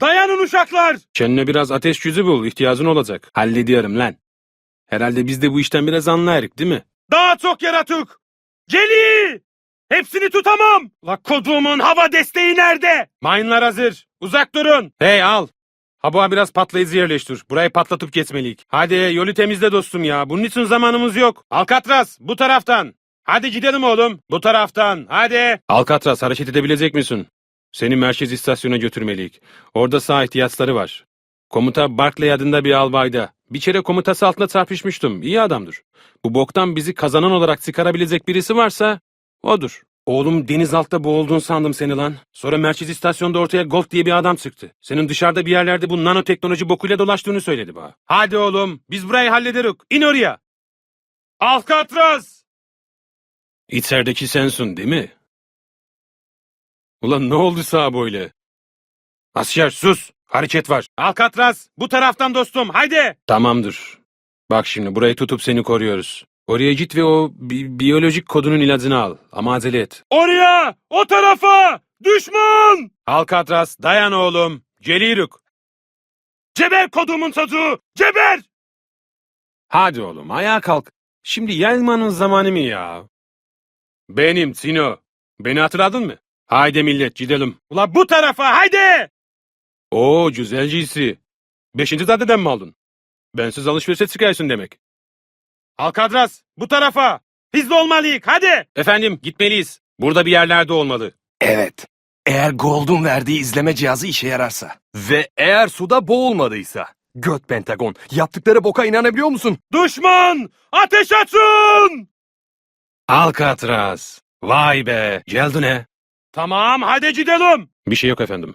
Dayanın uşaklar! Kendine biraz ateş yüzü bul, ihtiyacın olacak. Hallediyorum lan. Herhalde biz de bu işten biraz anlayarık değil mi? Daha çok yaratık! Geli! Hepsini tutamam! La kodumun hava desteği nerede? Mayınlar hazır. Uzak durun. Hey al. Habuğa biraz patlayıcı yerleştir. Burayı patlatıp geçmeliyik. Hadi yolu temizle dostum ya. Bunun için zamanımız yok. Alcatraz bu taraftan. Hadi gidelim oğlum. Bu taraftan. Hadi. Alcatraz hareket edebilecek misin? Seni merkez istasyona götürmeliyik. Orada sağ ihtiyaçları var. Komuta Barclay adında bir albayda. Bir kere komutası altında çarpışmıştım. İyi adamdır. Bu boktan bizi kazanan olarak çıkarabilecek birisi varsa odur. Oğlum denizaltıda boğuldun sandım seni lan. Sonra merkez istasyonda ortaya Gold diye bir adam çıktı. Senin dışarıda bir yerlerde bu nanoteknoloji bokuyla dolaştığını söyledi bana. Hadi oğlum biz burayı hallederiz. İn oraya. Alcatraz! İçerideki sensin değil mi? Ulan ne oldu sağa böyle? Asker sus. Hareket var. Alcatraz! Bu taraftan dostum. Haydi! Tamamdır. Bak şimdi burayı tutup seni koruyoruz. Oraya git ve o bi- biyolojik kodunun ilacını al. Ama acele et. Oraya! O tarafa! Düşman! Alcatraz dayan oğlum. Geliyoruz. Ceber kodumun çocuğu! Ceber! Hadi oğlum ayağa kalk. Şimdi yayılmanın zamanı mı ya? Benim Tino. Beni hatırladın mı? Haydi millet gidelim. Ula bu tarafa haydi! Oo güzel giysi. Beşinci zaddeden mi aldın? Bensiz alışverişe çıkarsın demek. Alcatraz! Bu tarafa! Hızlı olmalıyız hadi! Efendim gitmeliyiz. Burada bir yerlerde olmalı. Evet. Eğer Gold'un verdiği izleme cihazı işe yararsa. Ve eğer suda boğulmadıysa. Göt Pentagon. Yaptıkları boka inanabiliyor musun? Düşman! Ateş açın! Alcatraz. Vay be. Geldin he. Tamam hadi gidelim! Bir şey yok efendim.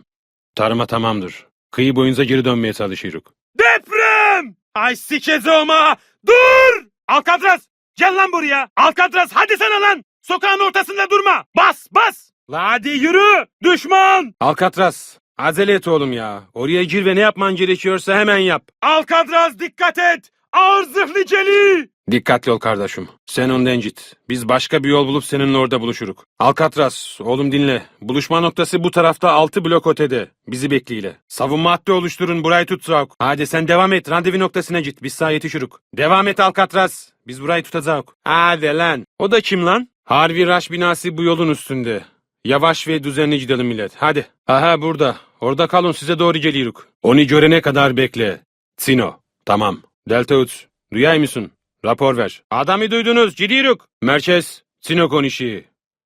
Tarıma tamamdır. Kıyı boyunca geri dönmeye çalışıyoruz. Deprem! Ay sikeceğim ha! Dur! Alcatraz! Gel lan buraya! Alcatraz hadi sana lan! Sokağın ortasında durma! Bas bas! La hadi yürü! Düşman! Alcatraz. Acele et oğlum ya. Oraya gir ve ne yapman gerekiyorsa hemen yap. Alcatraz dikkat et! Ağır zırhlı celi! Dikkatli ol kardeşim. Sen önden git. Biz başka bir yol bulup seninle orada buluşuruk. Alcatraz, oğlum dinle. Buluşma noktası bu tarafta 6 blok ötede. Bizi bekleyle. Savunma hattı oluşturun, burayı tutacağız. Hadi sen devam et, randevu noktasına git. Biz sağa yetişiruk. Devam et Alcatraz. Biz burayı tutacağız. Hadi lan. O da kim lan? Harvey Rush binası bu yolun üstünde. Yavaş ve düzenli gidelim millet. Hadi. Aha burada. Orada kalın size doğru geliyoruz. Onu görene kadar bekle. Sino. Tamam. Delta 3. Duyay mısın? Rapor ver. Adamı duydunuz. Gidiyoruz. Merkez. Sino konuşuyor.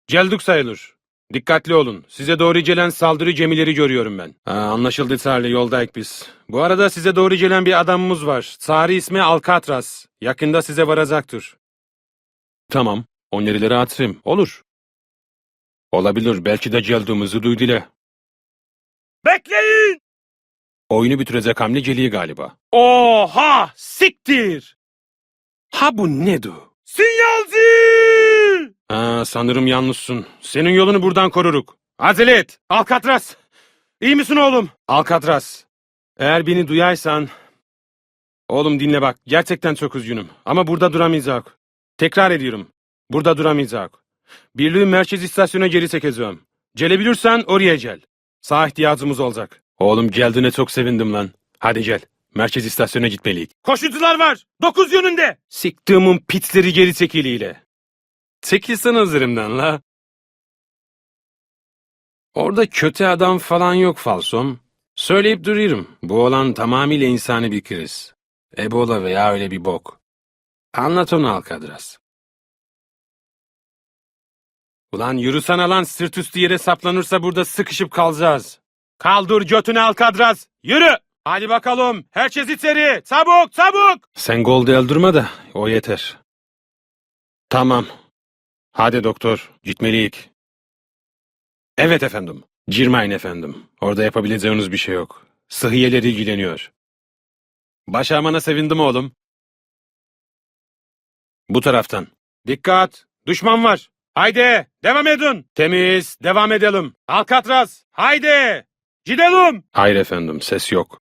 Geldik sayılır. Dikkatli olun. Size doğru gelen saldırı gemileri görüyorum ben. Ha, anlaşıldı Charlie. Yoldayız biz. Bu arada size doğru gelen bir adamımız var. Çağrı ismi Alcatraz. Yakında size varacaktır. Tamam. On ileri atayım. Olur. Olabilir. Belki de geldiğimizi duydular. Bekleyin! Oyunu bitirecek hamle geliyor galiba. Oha! Siktir! Ha bu nedir? Sinyalci! Ha, sanırım yalnızsın. Senin yolunu buradan koruruk. Acele et. Alcatraz. İyi misin oğlum? Alcatraz. Eğer beni duyarsan... Oğlum dinle bak. Gerçekten çok üzgünüm. Ama burada duramayacak. Tekrar ediyorum. Burada duramayacak. Birliğin merkez istasyona geri çekeceğim. Gelebilirsen oraya gel. Sağ ihtiyacımız olacak. Oğlum geldiğine çok sevindim lan. Hadi gel. Merkez istasyona gitmeliyik. Koşucular var! Dokuz yönünde! Siktiğimin pitleri geri çekiliyle. Çekilsen üzerimden la. Orada kötü adam falan yok falsom. Söyleyip duruyorum. Bu olan tamamıyla insani bir kriz. Ebola veya öyle bir bok. Anlat onu Alkadras. Ulan yürüsene lan sırt üstü yere saplanırsa burada sıkışıp kalacağız. Kaldır götünü Alkadras. Yürü. Hadi bakalım. Herkes içeri. Çabuk çabuk. Sen golde öldürme de o yeter. Tamam. Hadi doktor. Gitmeliyik. Evet efendim. Girmeyin efendim. Orada yapabileceğiniz bir şey yok. Sıhhiyeler ilgileniyor. Başarmana sevindim oğlum. Bu taraftan. Dikkat! Düşman var. Haydi! Devam edin. Temiz. Devam edelim. Alcatraz. Haydi! Gidelim. Hayır efendim. Ses yok.